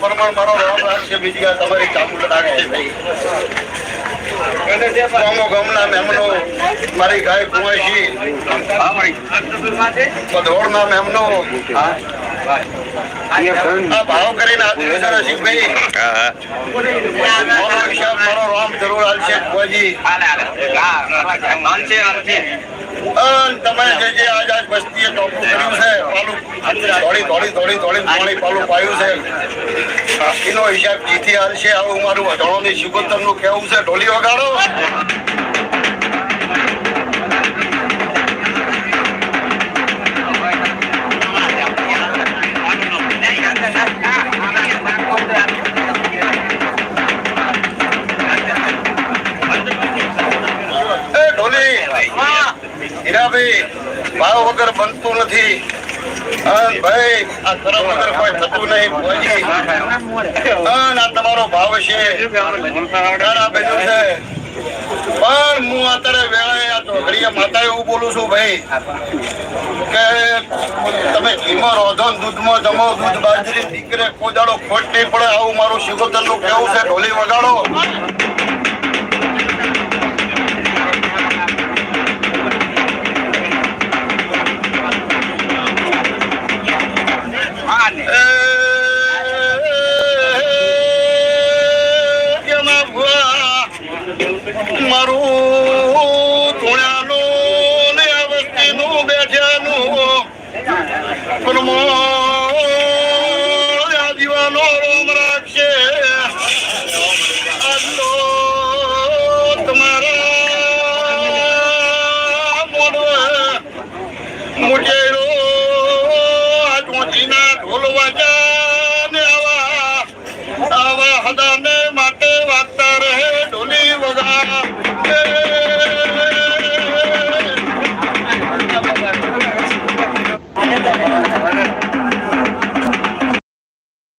પ્રમાણ મારો રામ રાખશે બીજી આ તમારી ચામુંડ રાખશે ભાઈ ગામો ગામના મહેમાનો મારી ગાય કુંવાસી બધોળના મહેમાનો આ ભાવ કરીને રસિકભાઈ મારો રામ જરૂર અન તમે જે જે આજ આજ વસ્તીએ ટોપું કર્યું છે પાલું દોડી દોડી પાણી પાલું પાયું છે. એનો હિસાબ જીથી હાલશે, આવું મારું અઢાણોની નું કેવું છે. ઢોલી વગાડો. હીરાભાઈ ભાવ વગર બનતું નથી. હું અત્યારે વેળાએ માતા એવું બોલું છું, ભાઈ, કે તમે ઘીમાં રોધો દૂધમાં જમો, દૂધ બાજરી, દીકરે કોઈ ખોટ નહીં પડે, આવું મારું શિકોતરનું કેવું છે, ઢોલી વગાડો. મારો ધૂણાનો ને અવસ્થીનું બેઠ્યાનું પરમો ને